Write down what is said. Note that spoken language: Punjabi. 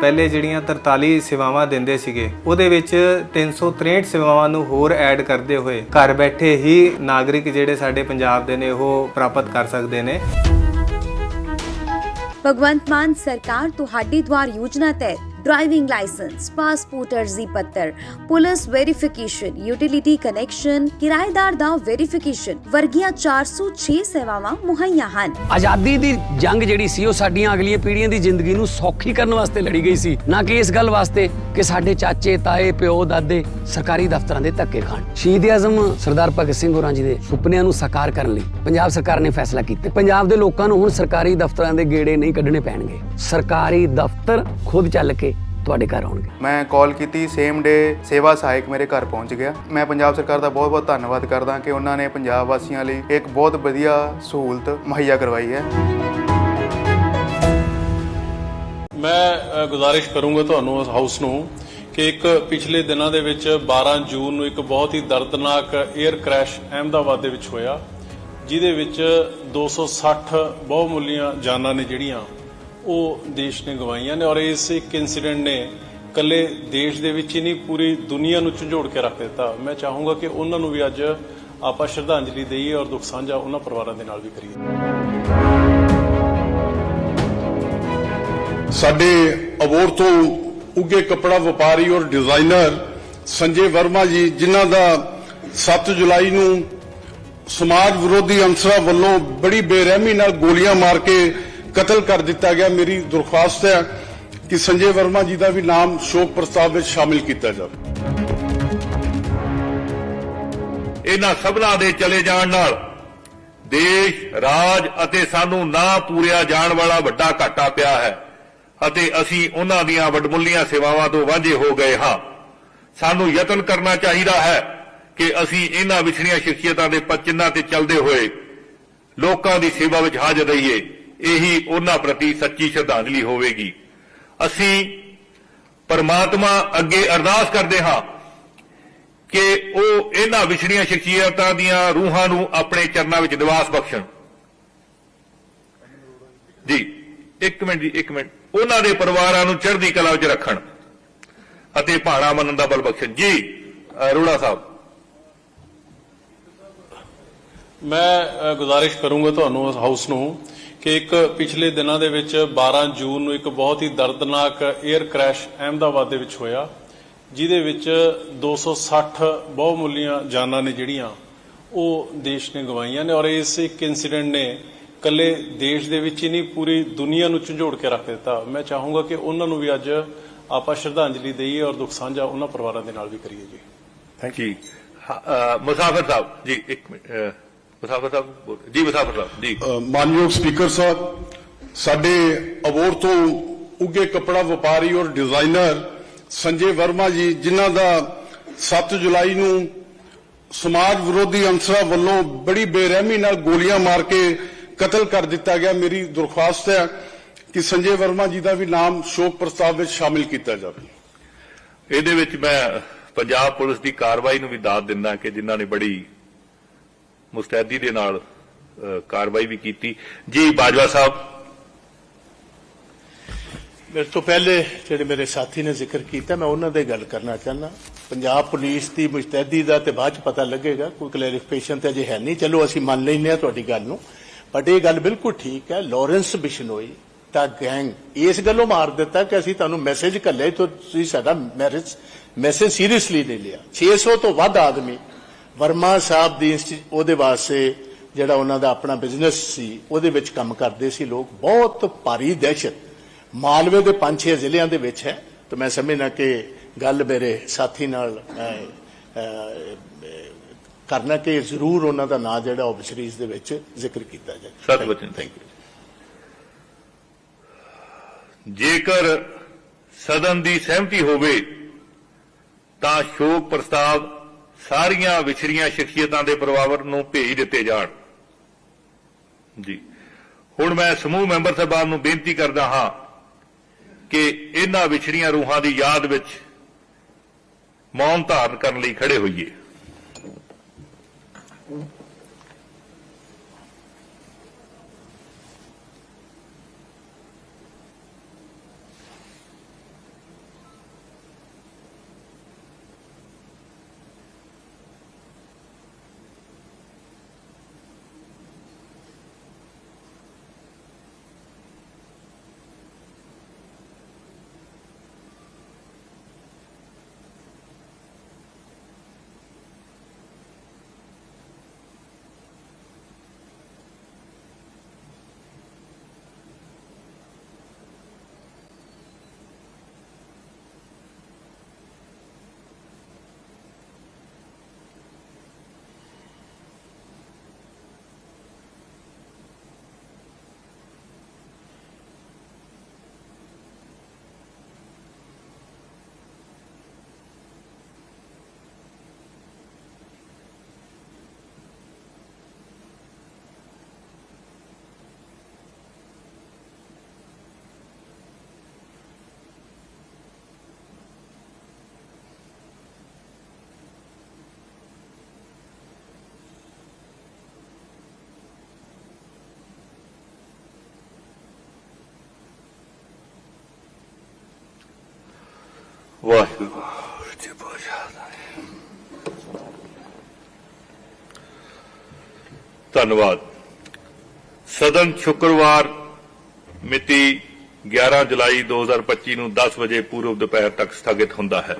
ਪਹਿਲੇ ਜਿਹੜੀਆਂ 43 ਸੇਵਾਵਾਂ ਦਿੰਦੇ ਸੀਗੇ, ਉਹਦੇ ਵਿੱਚ 363 ਸੇਵਾਵਾਂ ਨੂੰ ਹੋਰ ਐਡ ਕਰਦੇ ਹੋਏ ਘਰ ਬੈਠੇ ਹੀ ਨਾਗਰਿਕ ਜਿਹੜੇ ਸਾਡੇ ਪੰਜਾਬ ਦੇ ਨੇ, ਉਹ ਪ੍ਰਾਪਤ ਕਰ ਸਕਦੇ ਨੇ। ਭਗਵੰਤ ਮਾਨ ਸਰਕਾਰ ਤੁਹਾਡੀ ਦੁਆਰ ਯੋਜਨਾ ਤਹਿਤ ਡਰਾਈਵਿੰਗ ਲਾਇਸੈਂਸ ਪਾਸਪੋਰਟ ਅਰਜ਼ੀ ਪੱਤਰ ਪੁਲਿਸ ਵੈਰੀਫਿਕੇਸ਼ਨ ਯੂਟਿਲਿਟੀ ਕਨੈਕਸ਼ਨ ਕਿਰਾਏਦਾਰ ਦਾ ਵੈਰੀਫਿਕੇਸ਼ਨ ਵਰਗੀਆਂ 406 ਸੇਵਾਵਾਂ ਮੁਹੱਈਆ ਹਨ ਆਜ਼ਾਦੀ ਦੀ ਜੰਗ ਜਿਹੜੀ ਸੀ ਉਹ ਸਾਡੀਆਂ ਅਗਲੀਆਂ ਪੀੜ੍ਹੀਆਂ ਦੀ ਜ਼ਿੰਦਗੀ ਨੂੰ ਸੌਖੀ ਕਰਨ ਵਾਸਤੇ ਲੜੀ ਗਈ ਸੀ ਨਾ ਕਿ ਇਸ ਗੱਲ ਵਾਸਤੇ ਕਿ ਸਾਡੇ ਚਾਚੇ ਤਾਏ ਪਿਓ ਦਾਦੇ ਸਰਕਾਰੀ ਦਫ਼ਤਰਾਂ ਦੇ ਧੱਕੇ ਖਾਣ ਸ਼ਹੀਦ ਆਜ਼ਮ ਸਰਦਾਰ ਭਗਤ ਸਿੰਘ ਹੋਰਾਂ ਜੀ ਦੇ ਸੁਪਨਿਆਂ ਨੂੰ ਸਾਕਾਰ ਕਰਨ ਲਈ ਪੰਜਾਬ ਸਰਕਾਰ ਨੇ ਫੈਸਲਾ ਕੀਤਾ ਪੰਜਾਬ ਦੇ ਲੋਕਾਂ ਨੂੰ ਹੁਣ ਸਰਕਾਰੀ ਦਫ਼ਤਰਾਂ ਦੇ ਗੇੜੇ ਨਹੀਂ ਕੱਢਣੇ ਪੈਣਗੇ ਸਰਕਾਰੀ ਦਫ਼ਤਰ ਖੁਦ ਚੱਲ ਕੇ ਤੁਹਾਡੇ ਘਰ ਆਉਣਗੇ। ਮੈਂ ਕਾਲ ਕੀਤੀ ਸੇਮ ਡੇ ਸੇਵਾ ਸਹਾਇਕ ਮੇਰੇ ਘਰ ਪਹੁੰਚ ਗਿਆ। ਮੈਂ ਪੰਜਾਬ ਸਰਕਾਰ ਦਾ ਬਹੁਤ-ਬਹੁਤ ਧੰਨਵਾਦ ਕਰਦਾ ਕਿ ਉਹਨਾਂ ਨੇ ਪੰਜਾਬ ਵਾਸੀਆਂ ਲਈ ਇੱਕ ਬਹੁਤ ਵਧੀਆ ਸਹੂਲਤ ਮੁਹੱਈਆ ਕਰਵਾਈ ਹੈ। ਮੈਂ ਗੁਜ਼ਾਰਿਸ਼ ਕਰੂੰਗਾ ਤੁਹਾਨੂੰ ਇਸ ਹਾਊਸ ਨੂੰ ਕਿ ਇੱਕ ਪਿਛਲੇ ਦਿਨਾਂ ਦੇ ਵਿੱਚ 12 ਜੂਨ ਨੂੰ ਇੱਕ ਬਹੁਤ ਹੀ ਦਰਦਨਾਕ 에ਅਰ ਕ੍ਰੈਸ਼ ਅਹਿਮਦਾਬਾਦ ਦੇ ਵਿੱਚ ਹੋਇਆ ਜਿਹਦੇ ਵਿੱਚ 260 ਬਹੁਮੁੱਲੀਆਂ ਜਾਨਾਂ ਨੇ ਜਿਹੜੀਆਂ ਉਹ ਦੇਸ਼ ਨੇ ਗਵਾਈਆਂ ਨੇ ਔਰ ਇਸ ਇੱਕ ਇਨਸੀਡੈਂਟ ਨੇ ਕੱਲੇ ਦੇਸ਼ ਦੇ ਵਿੱਚ ਹੀ ਨਹੀਂ, ਪੂਰੀ ਦੁਨੀਆ ਨੂੰ ਝੰਜੋੜ ਕੇ ਰੱਖ ਦਿੱਤਾ। ਮੈਂ ਚਾਹੂੰਗਾ ਕਿ ਉਹਨਾਂ ਨੂੰ ਵੀ ਅੱਜ ਆਪਾਂ ਸ਼ਰਧਾਂਜਲੀ ਦੇਈਏ ਔਰ ਦੁੱਖ ਸਾਂਝਾ ਉਹਨਾਂ ਪਰਿਵਾਰਾਂ ਦੇ ਨਾਲ ਵੀ ਕਰੀਏ। ਸਾਡੇ ਅਬੋਰ ਤੋਂ ਉੱਗੇ ਕੱਪੜਾ ਵਪਾਰੀ ਔਰ ਡਿਜ਼ਾਈਨਰ ਸੰਜੇ ਵਰਮਾ ਜੀ, ਜਿਨ੍ਹਾਂ ਦਾ 7 ਜੁਲਾਈ ਨੂੰ ਸਮਾਜ ਵਿਰੋਧੀ ਅੰਸਰਾਂ ਵੱਲੋਂ ਬੜੀ ਬੇਰਹਿਮੀ ਨਾਲ ਗੋਲੀਆਂ ਮਾਰ ਕੇ ਕਤਲ ਕਰ ਦਿੱਤਾ ਗਿਆ, ਮੇਰੀ ਦਰਖਾਸਤ ਹੈ ਕਿ ਸੰਜੇ ਵਰਮਾ ਜੀ ਦਾ ਵੀ ਨਾਮ ਸ਼ੋਕ ਪ੍ਰਸਤਾਵ ਵਿੱਚ ਸ਼ਾਮਿਲ ਕੀਤਾ ਜਾਵੇ। ਇਹਨਾਂ ਸਭਨਾਂ ਦੇ ਚਲੇ ਜਾਣ ਨਾਲ ਦੇਸ਼, ਰਾਜ ਅਤੇ ਸਾਨੂੰ ਨਾ ਪੂਰਿਆ ਜਾਣ ਵਾਲਾ ਵੱਡਾ ਘਾਟਾ ਪਿਆ ਹੈ ਅਤੇ ਅਸੀਂ ਉਹਨਾਂ ਦੀਆਂ ਵੱਡਮੁੱਲੀਆਂ ਸੇਵਾਵਾਂ ਤੋਂ ਵਾਂਝੇ ਹੋ ਗਏ ਹਾਂ। ਸਾਨੂੰ ਯਤਨ ਕਰਨਾ ਚਾਹੀਦਾ ਹੈ ਕਿ ਅਸੀਂ ਇਹਨਾਂ ਵਿਛੜੀਆਂ ਸ਼ਖਸੀਅਤਾਂ ਦੇ ਪਚਿੰਨਾਂ ਤੇ ਚੱਲਦੇ ਹੋਏ ਲੋਕਾਂ ਦੀ ਸੇਵਾ ਵਿੱਚ ਹਾਜ਼ਰ ਰਹੀਏ। ਇਹੀ ਉਹਨਾਂ ਪ੍ਰਤੀ ਸੱਚੀ ਸ਼ਰਧਾਂਜਲੀ ਹੋਵੇਗੀ। ਅਸੀਂ ਪਰਮਾਤਮਾ ਅੱਗੇ ਅਰਦਾਸ ਕਰਦੇ ਹਾਂ ਕਿ ਉਹ ਇਹਨਾਂ ਵਿਛੜੀਆਂ ਸ਼ਖਸੀਅਤਾਂ ਦੀਆਂ ਰੂਹਾਂ ਨੂੰ ਆਪਣੇ ਚਰਨਾਂ ਵਿੱਚ ਨਿਵਾਸ ਬਖਸ਼ਣ। ਜੀ, ਇੱਕ ਮਿੰਟ ਜੀ, ਇੱਕ ਮਿੰਟ। ਉਹਨਾਂ ਦੇ ਪਰਿਵਾਰਾਂ ਨੂੰ ਚੜ੍ਹਦੀ ਕਲਾ ਵਿੱਚ ਰੱਖਣ ਅਤੇ ਭਾਣਾ ਮੰਨਣ ਦਾ ਬਲ ਬਖਸ਼ਣ। ਜੀ ਅਰੋੜਾ ਸਾਹਿਬ। ਮੈਂ ਗੁਜ਼ਾਰਿਸ਼ ਕਰੂੰਗਾ ਤੁਹਾਨੂੰ ਇਸ ਹਾਊਸ ਨੂੰ। ਕਿ ਇੱਕ ਪਿਛਲੇ ਦਿਨਾਂ ਦੇ ਵਿੱਚ 12 ਜੂਨ ਨੂੰ ਇੱਕ ਬਹੁਤ ਹੀ ਦਰਦਨਾਕ 에ਅਰ ਕ੍ਰੈਸ਼ ਅਹਿਮਦਾਬਾਦ ਦੇ ਵਿੱਚ ਹੋਇਆ, ਜਿਹਦੇ ਵਿੱਚ 260 ਬਹੁਮੁੱਲੀਆਂ ਜਾਨਾਂ ਨੇ ਜਿਹੜੀਆਂ ਉਹ ਦੇਸ਼ ਨੇ ਗਵਾਈਆਂ ਨੇ ਔਰ ਇਸ ਇੱਕ ਇਨਸੀਡੈਂਟ ਨੇ ਕੱਲੇ ਦੇਸ਼ ਦੇ ਵਿੱਚ ਹੀ ਨਹੀਂ, ਪੂਰੀ ਦੁਨੀਆ ਨੂੰ ਝੰਜੋੜ ਕੇ ਰੱਖ ਦਿੱਤਾ। ਮੈਂ ਚਾਹੂੰਗਾ ਕਿ ਉਹਨਾਂ ਨੂੰ ਵੀ ਅੱਜ ਆਪਾਂ ਸ਼ਰਧਾਂਜਲੀ ਦੇਈਏ ਔਰ ਦੁੱਖ ਸਾਂਝਾ ਉਹਨਾਂ ਪਰਿਵਾਰਾਂ ਦੇ ਨਾਲ ਵੀ ਕਰੀਏ ਜੀ। ਥੈਂਕ ਯੂ ਮੁਸਾਫਰ ਸਾਹਿਬ, ਜੀ, ਇੱਕ ਮਿੰਟ ਮੁਸਾਫਰ ਸਾਹਿਬ ਜੀ ਮੁਸਾਫਰ ਸਾਹਿਬ ਜੀ। ਮਾਨਯੋਗ ਸਪੀਕਰ ਸਾਹਿਬ ਸਾਡੇ ਅਬੋਰ ਤੋਂ ਉੱਗੇ ਕੱਪੜਾ ਵਪਾਰੀ ਔਰ ਡਿਜ਼ਾਈਨਰ ਸੰਜੇ ਵਰਮਾ ਜੀ ਜਿਨ੍ਹਾਂ ਦਾ 7 ਜੁਲਾਈ ਨੂੰ ਸਮਾਜ ਵਿਰੋਧੀ ਅੰਸਰਾਂ ਵੱਲੋਂ ਬੜੀ ਬੇਰਹਿਮੀ ਨਾਲ ਗੋਲੀਆਂ ਮਾਰ ਕੇ ਕਤਲ ਕਰ ਦਿੱਤਾ ਗਿਆ ਮੇਰੀ ਦਰਖਾਸਤ ਹੈ ਕਿ ਸੰਜੇ ਵਰਮਾ ਜੀ ਦਾ ਵੀ ਨਾਮ ਸ਼ੋਕ ਪ੍ਰਸਤਾਵ ਵਿੱਚ ਸ਼ਾਮਿਲ ਕੀਤਾ ਜਾਵੇ। ਇਹਦੇ ਵਿੱਚ ਮੈਂ ਪੰਜਾਬ ਪੁਲਿਸ ਦੀ ਕਾਰਵਾਈ ਨੂੰ ਵੀ ਦਾਦ ਦਿੰਦਾ ਕਿ ਜਿਨ੍ਹਾਂ ਨੇ ਬੜੀ ਮੁਸਤੈਦੀ ਦੇ ਨਾਲ ਕਾਰਵਾਈ ਵੀ ਕੀਤੀ। ਜੀ ਬਾਜਵਾ ਸਾਹਿਬ। ਮੇਰੇ ਤੋਂ ਪਹਿਲੇ ਜਿਹੜੇ ਮੇਰੇ ਸਾਥੀ ਨੇ ਜ਼ਿਕਰ ਕੀਤਾ, ਮੈਂ ਉਹਨਾਂ ਦੇ ਗੱਲ ਕਰਨਾ ਚਾਹੁੰਦਾ। ਪੰਜਾਬ ਪੁਲਿਸ ਦੀ ਮੁਸਤੈਦੀ ਦਾ ਤੇ ਬਾਅਦ ਚ ਪਤਾ ਲੱਗੇਗਾ, ਕੋਈ ਕਲੈਰੀਫਿਕੇਸ਼ਨ ਤੇ ਅਜੇ ਹੈ ਨਹੀਂ। ਚਲੋ, ਅਸੀਂ ਮੰਨ ਲੈਂਦੇ ਹਾਂ ਤੁਹਾਡੀ ਗੱਲ ਨੂੰ। ਬਟ ਇਹ ਗੱਲ ਬਿਲਕੁਲ ਠੀਕ ਹੈ ਲਾਰੈਂਸ ਬਿਸ਼ਨੋਈ ਤਾਂ ਗੈਂਗ ਇਸ ਗੱਲੋਂ ਮਾਰ ਦਿੱਤਾ ਕਿ ਅਸੀਂ ਤੁਹਾਨੂੰ ਮੈਸੇਜ ਕਰ ਲਿਆ ਤੁਸੀਂ ਸਾਡਾ ਮੈਰਿਜ ਮੈਸੇਜ ਸੀਰੀਅਸਲੀ ਲੈ ਲਿਆ। 600 ਤੋਂ ਵੱਧ ਆਦਮੀ ਵਰਮਾ ਸਾਹਿਬ ਦੀ ਉਹਦੇ ਵਾਸਤੇ ਜਿਹੜਾ ਉਹਨਾਂ ਦਾ ਆਪਣਾ ਬਿਜ਼ਨਸ ਸੀ ਉਹਦੇ ਵਿੱਚ ਕੰਮ ਕਰਦੇ ਸੀ ਲੋਕ। ਬਹੁਤ ਭਾਰੀ ਦਹਿਸ਼ਤ। ਮਾਲਵੇ ਦੇ ਪੰਜ ਛੇ ਜ਼ਿਲ੍ਹਿਆਂ ਦੇ ਵਿੱਚ ਹੈ। ਤਾਂ ਮੈਂ ਸਮਝਣਾ ਕਿ ਗੱਲ ਮੇਰੇ ਸਾਥੀ ਨਾਲ ਕਰਨਾ ਕਿ ਜ਼ਰੂਰ ਉਹਨਾਂ ਦਾ ਨਾਂ ਜਿਹੜਾ ਆਬਸਰੀਜ਼ ਦੇ ਵਿੱਚ ਜ਼ਿਕਰ ਕੀਤਾ ਜਾਏ। ਸਤ ਬਚਨ ਥੈਂਕ ਯੂ ਜੇਕਰ ਸਦਨ ਦੀ ਸਹਿਮਤੀ ਹੋਵੇ ਤਾਂ ਸ਼ੋਕ ਪ੍ਰਸਤਾਵ ਸਾਰੀਆਂ ਵਿਛੜੀਆਂ ਸ਼ਖਸੀਅਤਾਂ ਦੇ ਪਰਿਵਾਰ ਨੂੰ ਭੇਜ ਦਿੱਤੇ ਜਾਣ। ਜੀ। ਹੁਣ ਮੈਂ ਸਮੂਹ ਮੈਂਬਰ ਸਾਹਿਬਾਨ ਨੂੰ ਬੇਨਤੀ ਕਰਦਾ ਹਾਂ ਕਿ ਇਹਨਾਂ ਵਿਛੜੀਆਂ ਰੂਹਾਂ ਦੀ ਯਾਦ ਵਿੱਚ ਮੌਨ ਧਾਰਨ ਕਰਨ ਲਈ ਖੜੇ ਹੋਈਏ। ਵਾਹਿਗੁਰੂ ਜੀ ਧੰਨਵਾਦ। ਸਦਨ ਸ਼ੁੱਕਰਵਾਰ ਮਿਤੀ 11 ਜੁਲਾਈ 2025 ਨੂੰ 10 ਵਜੇ ਪੂਰਵ ਦੁਪਹਿਰ ਤੱਕ ਸਥਗਿਤ ਹੁੰਦਾ ਹੈ।